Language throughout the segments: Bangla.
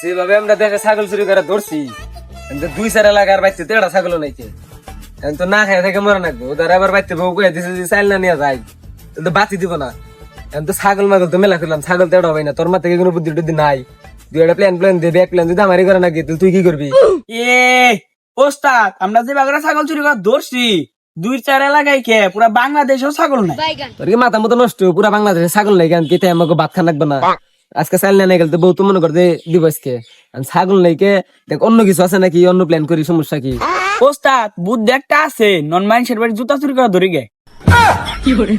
সেভাবে আমরা দেশে ছাগল চুরি করে ধরছি দুই চার এলাকার বাচ্চা তেড়া ছাগলও নাইছে তো না খাই থেকে মরে নাকবো ওদের আবার বাচ্চা বউ কয়ে দিছে যে চাইল না নিয়ে যায় তো বাতি দিব না। এখন তো ছাগল মাগল তো মেলা করলাম ছাগল তেড়া হবে না। তোর মা থেকে কোনো বুদ্ধি টুদ্ধি নাই। তুই একটা প্ল্যান প্ল্যান দিয়ে ব্যাক প্ল্যান যদি আমারই করে নাকি তুই কি করবি? এ ওস্তাদ আমরা যে বাগড়া ছাগল চুরি করে ধরছি দুই চার এলাকায় খেয়ে পুরা বাংলাদেশেও ছাগল নাই। তোর কি মাথা মতো নষ্ট? পুরা বাংলাদেশে ছাগল নাই কেন? কেটে আমাকে ভাত খান লাগবে না। আজকে সাইল না গেলে তো বউ তো মনে করতে দিব আজকে। ছাগল নাইকে দেখ অন্য কিছু আছে নাকি? অন্য প্ল্যান করি সমস্যা কি? ওস্তাদ বুদ্ধি একটা আছে। নন মানুষের বাড়ি জুতা চুরি করা ধরে গে। কি করে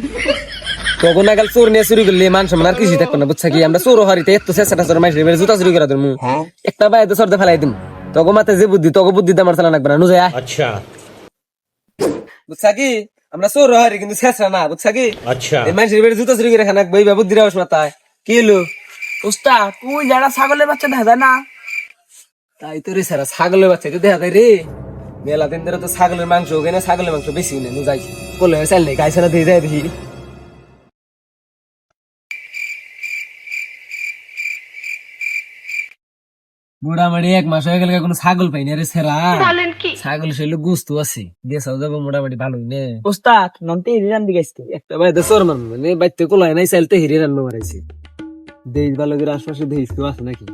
তখন আগাল চোর নিয়ে চুরি করলে মান সম্মান আর কিছু থাকবে না বুঝছা কি? আমরা চোর হারিতে এত চেষ্টা চোর মানুষের বাড়ি জুতা চুরি করা ধরমু। একটা বাইরে তো সর্দে ফেলাই দিম। তখন মাথায় যে বুদ্ধি তখন বুদ্ধি দামার চালা লাগবে না নুজাই আচ্ছা। বুঝছা কি? আমরা চোর হারি কিন্তু শেষ না বুঝছা কি? আচ্ছা। মানুষের বাড়ি জুতা চুরি করে খানাক বই বাবু দিরাস মাথায়। কি হলো? ওস্তাদ তুই যারা ছাগলের বাচ্চা দেখা যায় না? তাই তো রে সারা ছাগলের বাচ্চা তো দেখা যায় রে। মেলা দিন ধরে তো ছাগলের মাংস ওখানে ছাগলের মাংস বেশি নেই নু যাই বলে চাল নেই গাইছে না দিয়ে যায় দেখি। মোটামুটি এক মাস হয়ে গেলে কোনো ছাগল পাই না রে সেরা। ছাগল সেগুলো গুস্ত আছে দেশাও যাব মোটামুটি ভালোই নে। ওস্তাদ নন্তে ইরান দিকে আসতে একটা বাইতে চোর মারবো মানে বাইতে কোলায় নাই চাইলতে হিরে রান্না মারাইছে দেশ ভালো করে আশপাশে দেশ কেউ আছে নাকি?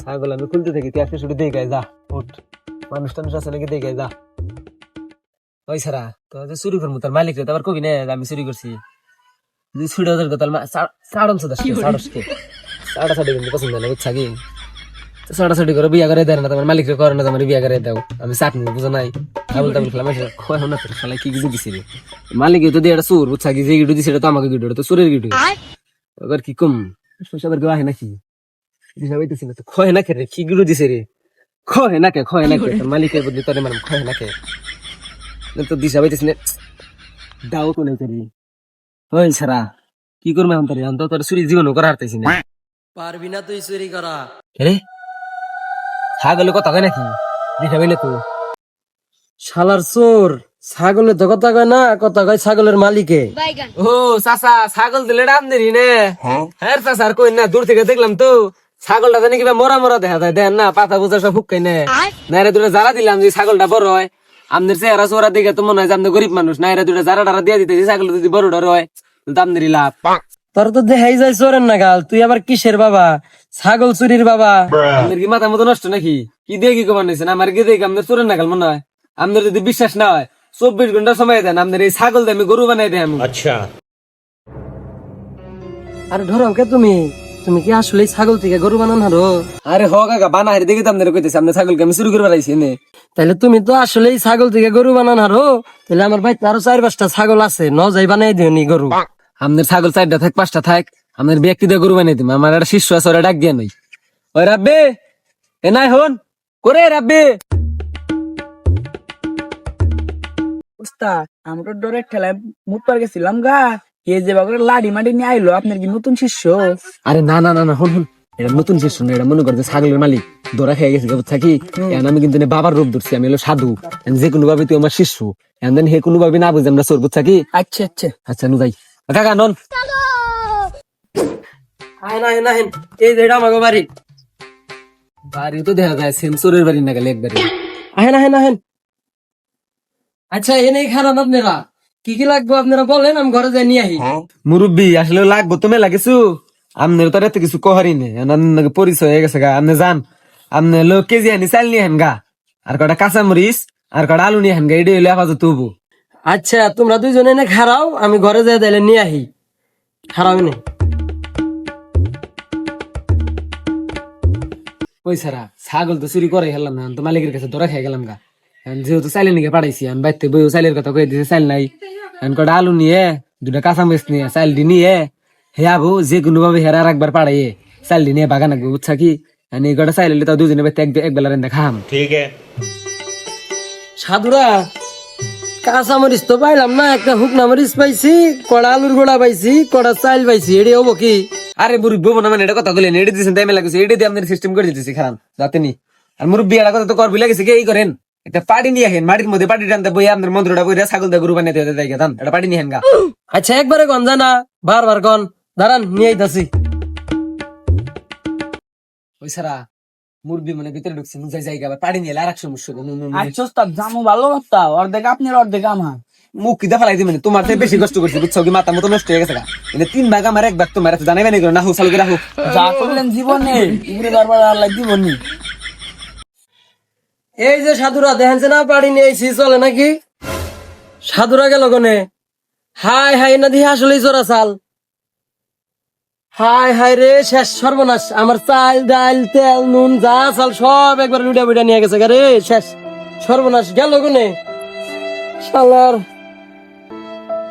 ছাগল আমি খুলতে থাকি তুই আজকে শুধু দেখাই যা উঠ। মানুষ টানুষ আছে নাকি দেখাই যা। ওই সারা তো যে চুরি করব তার মালিক আবার কবি না আমি চুরি করছি। যদি ছুড়ে ওদের কথা সাড়ন সাদা সাড়সকে সাড়া সাড়ি কিন্তু পছন্দ না বুঝছা কি? সাড়া সাড়ি করে বিয়া করে দেয় না তোমার মালিক রে করে না তোমার বিয়া করে দাও। আমি চাকরি বুঝো নাই? আবুল তাবুল খেলা মাসে খোয়া না তোর খেলা কি কিছু দিছি মালিক তো দিয়ে একটা সুর বুঝছা কি? যে গিটু দিছে এটা তো আমাকে গিটু তো সুরের গিটু এবার কি কম? আহে নাকি দিশা পাইতেছি না তো খয় না রে কি গিটু দিছে রে? খয় না কে খয় না কে মালিকের বদলে তোরে মারম খয় না কে তো দিশা পাইতেছি না। দাও তো নাই তোরি ওই ছাড়া কি করবে এখন তোর? এখন তো তোর চুরি জীবনও করা হারতেছি না। পারবি না তুই চুরি করা। রে? ছাগলে কথা কয় নাকি? দিশা পাইলে তো। শালার চোর! ছাগলের তো কথা কয় না কথা কয় ছাগলের মালিকে। ও চাচা ছাগল দিলে দাম দেরি নে। হ্যাঁ। চাচা আর কই না দূর থেকে দেখলাম তো। ছাগলটা জানি কিবা মরা মরা দেখা যায় দেন না পাতা বুঝা সব ফুকাই নে। নাইরা দুটা যারা দিলাম যে ছাগলটা বড় হয়। আমাদের চেহারা চোরা দিকে তো মনে হয় যে আমরা গরিব মানুষ। নাইরা দুটা যারা টারা দিয়ে দিতে ছাগল যদি বড় ডর হয় দাম দেরি লাভ। তোর তো দেখাই যায় চোরের নাগাল তুই আবার কিসের বাবা? ছাগল চুরির বাবা। আমাদের কি মাথা মতো নষ্ট নাকি? কি দিয়ে কি কমান নিয়েছেন আমার কি দেখে আমাদের চোরের নাগাল মনে হয়। আমাদের যদি বিশ্বাস না হয় চব্বিশ ঘণ্টা সময় দেন আপনার এই ছাগল দিয়ে আমি গরু বানাই দেন আচ্ছা। আরে ধরো কে তুমি? তুমি কি আসলে ছাগল থেকে গরু বানান হারো? আরে হ কাকা বানা হারি দেখে তামনে কইতেছি আপনি ছাগলকে আমি শুরু করে বানাইছি নে তাহলে তুমি তো আসলে ছাগল থেকে গরু বানান হারো। তাহলে আমার ভাই আরও চার পাঁচটা ছাগল আছে ন যাই বানাই দিও নি গরু। আপনার ছাগল চারটা থাক পাঁচটা থাক আপনার ব্যক্তি দিয়ে গরু বানাই দিম আমার একটা শিষ্য আছে ওরা ডাক দিয়ে নই। ওই রাব্বে এ নাই হন করে রাব্বে? ওস্তাদ আমরা ডরের ঠেলায় মুখ পার গেছিলাম গা। এ যে বাগড়া লাডি মাডি নিয়ে আইলো আপনার কি নতুন শিষ্য? আরে না না না না হন হন। এটা নতুন শিষ্য না এটা মনে করছে ছাগলের মালিক। দোরা খেয়ে গেছে থাকি এখন আমি কিন্তু নে বাবার রূপ ধরছি আমি হলো সাধু। যে কোনো ভাবে তুই আমার শিষ্য। এখন হে কোনো ভাবে না বুঝে আমরা চোর বুঝছা কি? আচ্ছা আচ্ছা। আচ্ছা নু যাই। কাকা নন। আয় না না এই যে এটা আমাকে বাড়ি। বাড়ি তো দেখা যায় সেন্সরের বাড়ি না গেলে একবারে আহেন আহেন আহেন আচ্ছা এনেই খারাপ আপনারা। কি কি লাগবে আপনারা বলেন আমি ঘরে যাই নিয়ে আহি। মুরব্বী আসলে লাগবো তুমি লাগেছু? আমনের তো এত কিছু কহারি নেই। আপনার পরিচয় হয়ে গেছে গা। আপনি যান। আপনি হলো কেজি আনি চাল নিয়ে গা। আর কটা কাঁচা মরিচ আর কটা আলু নিয়ে গা। এটি হইলে আপাতত তবু আচ্ছা তোমরা দুইজনে এনে খারাও আমি ঘরে যাই তাইলে নিয়ে আহি। খারাও নে ওই সারা ছাগল তো চুরি করে হেলাম না তো মালিকের কাছে ধরা খেয়ে গেলাম গা। যেহেতু চাইলে নিকে পাঠাইছি আমি বাইতে বইও চাইলের কথা কয়ে দিছে চাইল নাই। এখন কটা আলু নিয়ে দুটা কাঁচা মরিচ নিয়ে চাইল দি নিয়ে হে আবু যে কোনো ভাবে হেরার একবার পাড়াইয়ে চাইল দি নিয়ে বাগান আঁকবো বুঝছা কি? এই কটা চাইলে তো দুজনে বাইতে এক এক বেলা রেন্দা খাম ঠিক। সাধুরা কাঁচা মরিচ তো পাইলাম না একটা হুকনা মরিচ পাইছি কড়া আলুর গোড়া পাইছি কড়া চাইল পাইছি এটি হব কি? আরে মুরব্বী বোন মানে এটা কথা বলেন এটি দিয়েছেন তাই মেলা গেছে এটি দিয়ে আপনার সিস্টেম করে দিতেছি খান যাতে নি। আর মুরব্বী এটা কথা তো করবি লাগেছে কে এই করেন? একটা পাটি নিয়ে হেন মাটির মধ্যে পাটি টানতে বই আপনার মন্ত্রটা বই ছাগল দিয়ে গরু বানাইতে হতে তাই দান এটা পাটি নিয়ে হেন গা। আচ্ছা একবারে কন জানা বারবার কন। দাঁড়ান নিয়ে আইতাছি। ওই সারা মুরবি মানে ভিতরে ঢুকছে মুজাই জায়গা আবার পাড়ি নিয়ে আর এক সমস্যা আচ্ছা ওস্তাদ জামু ভালো কথা অর্ধেক আপনার অর্ধেক আমার। মুখ কিদা ফেলাই দিবেন? তোমার থেকে বেশি কষ্ট করছি বুঝছ? কি মাথা মতো নষ্ট হয়ে গেছে। এনে তিন ভাগ আমার এক ভাগ তোমার জানাইবে নাকি না হোক চালু করে রাখো। যা করলেন জীবনে দরবার আল্লাহ দিবনি। এই যে সাধুরা, দেখেন না পাড়ি নিয়ে আইছি চলে নাকি? সাধুরা গেল গনে হাই হাই না দিয়ে আসলেই চোরা চাল। হাই হাই রে, শেষ সর্বনাশ। আমার চাল, ডাল, তেল, নুন, যা চাল সব একবার লুটা বুটা নিয়ে গেছে রে, শেষ সর্বনাশ। গেল গনে শালার,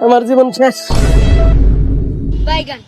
আমার জীবন শেষ। বাইগান।